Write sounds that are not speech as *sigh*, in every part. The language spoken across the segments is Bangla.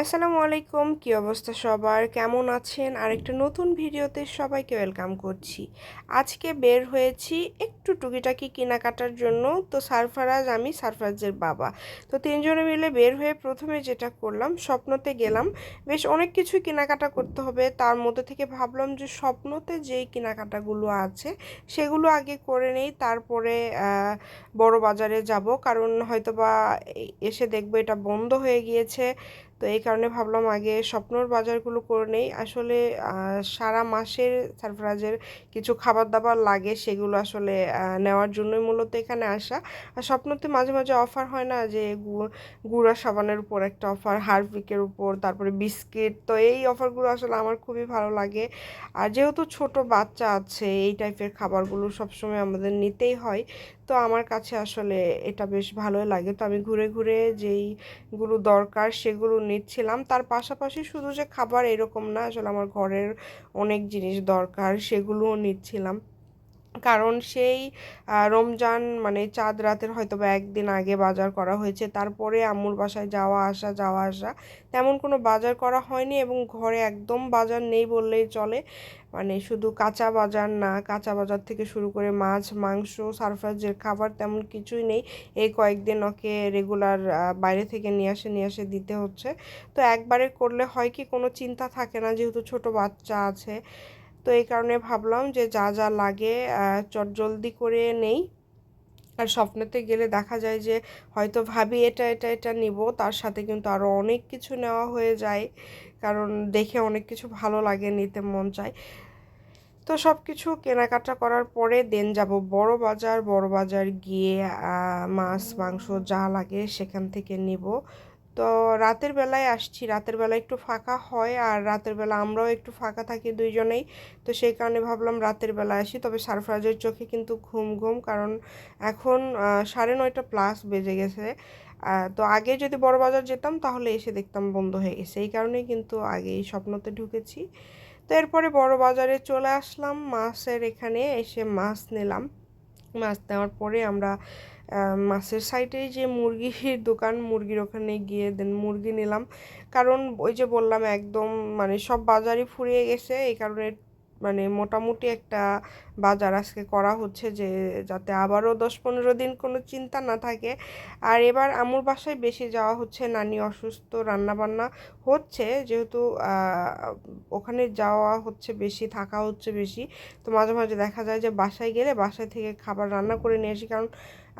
আসসালামু আলাইকুম, কি অবস্থা সবার? কেমন আছেন? আর আরেকটা নতুন ভিডিওতে সবাইকে ওয়েলকাম করছি। আজকে বের হয়েছি একটু টুকিটাকি কেনাকাটার জন্য। তো সারফারাজ, আমি সারফারাজের বাবা। তো তিনজনে মিলে বের হয়ে প্রথমে যেটা করলাম, স্বপ্নতে গেলাম। বেশ অনেক কিছু কেনাকাটা করতে হবে। তার মধ্যে থেকে ভাবলাম যে স্বপ্নতে যেই কেনাকাটাগুলো আছে, সেগুলো আগে করে নেই। তারপরে বড় বাজারে যাব। কারণ হয়তোবা এসে দেখব এটা বন্ধ হয়ে গিয়েছে। তো এই কারণে ভাবলাম আগে স্বপ্নর বাজারগুলো করে নেই। আসলে সারা মাসের সারফরাজের কিছু খাবার দাবার লাগে, সেগুলো আসলে নেওয়ার জন্যই মূলত এখানে আসা। আর স্বপ্নতে মাঝে মাঝে অফার হয় না যে গুঁড়া সাবানের উপর একটা অফার হারপিকের উপর, তারপরে বিস্কিট। তো এই অফারগুলো আসলে আমার খুবই ভালো লাগে। আর যেহেতু ছোট বাচ্চা আছে, এই টাইপের খাবারগুলো সবসময় আমাদের নিতেই হয়। তো আমার কাছে আসলে এটা বেশ ভালোই লাগে। তো আমি ঘুরে ঘুরে যেইগুলো দরকার সেগুলো নিচ্ছিলাম। তার পাশাপাশি শুধু যে খাবার এরকম না, আসলে আমার ঘরের অনেক জিনিস দরকার সেগুলোও নিচ্ছিলাম। কারণ সেই রমজান মানে চাঁদ রাতের হয়তো বা একদিন আগে বাজার করা হয়েছে, তারপরে আম্মুর বাসায় যাওয়া, আসা যাওয়া, আসা, তেমন কোনো বাজার করা হয়নি এবং ঘরে একদম বাজার নেই বললেই চলে। মানে শুধু কাঁচা বাজার না, কাঁচা বাজার থেকে শুরু করে মাছ, মাংস সারফাজের খাবার তেমন কিছুই নেই। এই কয়েকদিন ওকে রেগুলার বাইরে থেকে নিয়ে আসে নিয়ে আসে দিতে হচ্ছে। তো একবারে করলে হয় কি কোনো চিন্তা থাকে না, যেহেতু ছোট বাচ্চা আছে তো এই কারণে ভাবলাম যে যা যা লাগে চট জলদি করে নেই। আর স্বপ্নেতে গেলে দেখা যায় যে হয়তো ভাবি এটা এটা এটা নিব, তার সাথে কিন্তু আরও অনেক কিছু নেওয়া হয়ে যায়, কারণ দেখে অনেক কিছু ভালো লাগে, নিতে মন চায়। তো সব কিছু কেনাকাটা করার পরে দেন যাব বড় বাজার বড় বাজার গিয়ে মাছ, মাংস যা লাগে সেখান থেকে নিব। তো রাতের বেলায় আসছি। রাতের বেলা একটু ফাঁকা হয় আর রাতের বেলা আমরাও একটু ফাঁকা থাকি দুইজনেই। তো সেই কারণে ভাবলাম রাতের বেলা আসি। তবে সারফরাজের চোখে কিন্তু ঘুম ঘুম কারণ এখন সাড়ে নয়টা প্লাস বেজে গেছে। তো আগে যদি বড় বাজার যেতাম তাহলে এসে দেখতাম বন্ধ হয়ে গেছে। এই কারণেই কিন্তু আগেই স্বপ্নতে ঢুকেছি। তো এরপরে বড় বাজারে চলে আসলাম। মাছের এখানে এসে মাছ নিলাম। মাছ নেওয়ার পরে আমরা মাছের সাইডে যে মুরগির *laughs* দোকান, মুরগির ওখানে গিয়ে দেন, মুরগি নিলাম। কারণ ওই যে বললাম, একদম মানে সব বাজারই ফুরিয়ে গেছে। এই কারণে মানে মোটামুটি একটা বাজার আজকে করা হচ্ছে যে যাতে আবারও দশ পনেরো দিন কোনো চিন্তা না থাকে। আর এবার আমুর বাসায় বেশি যাওয়া হচ্ছে, নানি অসুস্থ, রান্নাবান্না হচ্ছে যেহেতু ওখানে যাওয়া হচ্ছে বেশি, থাকা হচ্ছে বেশি। তো মাঝে মাঝে দেখা যায় যে বাসায় গেলে বাসায় থেকে খাবার রান্না করে নিয়ে আসি। কারণ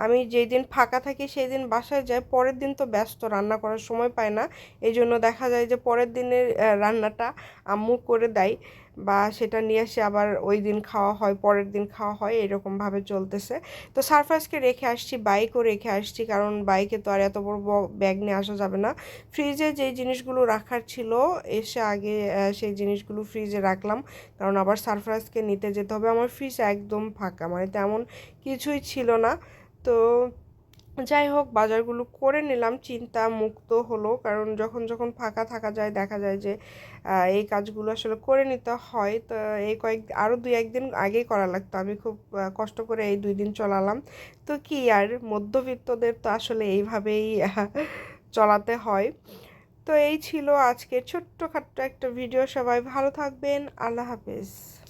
আমি যেই দিন ফাঁকা থাকি সেই দিন বাসায় যাই, পরের দিন তো ব্যস্ত, রান্না করার সময় পায় না। এই জন্য দেখা যায় যে পরের দিনের রান্নাটা আম্মু করে দেয়। বা সেটা নিয়ে এসে আবার ওই দিন খাওয়া হয়, পরের দিন খাওয়া হয়, এরকমভাবে চলতেছে। তো সারফাসকে রেখে আসছি বাইকও রেখে আসছি, কারণ বাইকে তো আর এত বড় ব্যাগ নিয়ে আসা যাবে না। ফ্রিজে যেই জিনিসগুলো রাখার ছিল, এসে আগে সেই জিনিসগুলো ফ্রিজে রাখলাম। কারণ আবার সারফাসকে নিতে যেতে হবে। আমার ফ্রিজ একদম ফাঁকা মানে তেমন কিছুই ছিল না। তো যাই হোক, বাজারগুলো করে নিলাম। চিন্তা মুক্ত হলো, কারণ যখন যখন ফাঁকা থাকা যায়, দেখা যায় যে এই কাজগুলো আসলে করে নিতে হয়। তো এই কয়েক আরও দুই একদিন আগেই করা লাগতো। আমি খুব কষ্ট করে এই দুই দিন চলালাম। তো কি আর, মধ্যবিত্তদের তো আসলে এইভাবেই চলাতে হয়। তো এই ছিল আজকে ছোট্টখাট্ট একটা ভিডিও। সবাই ভালো থাকবেন। আল্লাহ হাফেজ।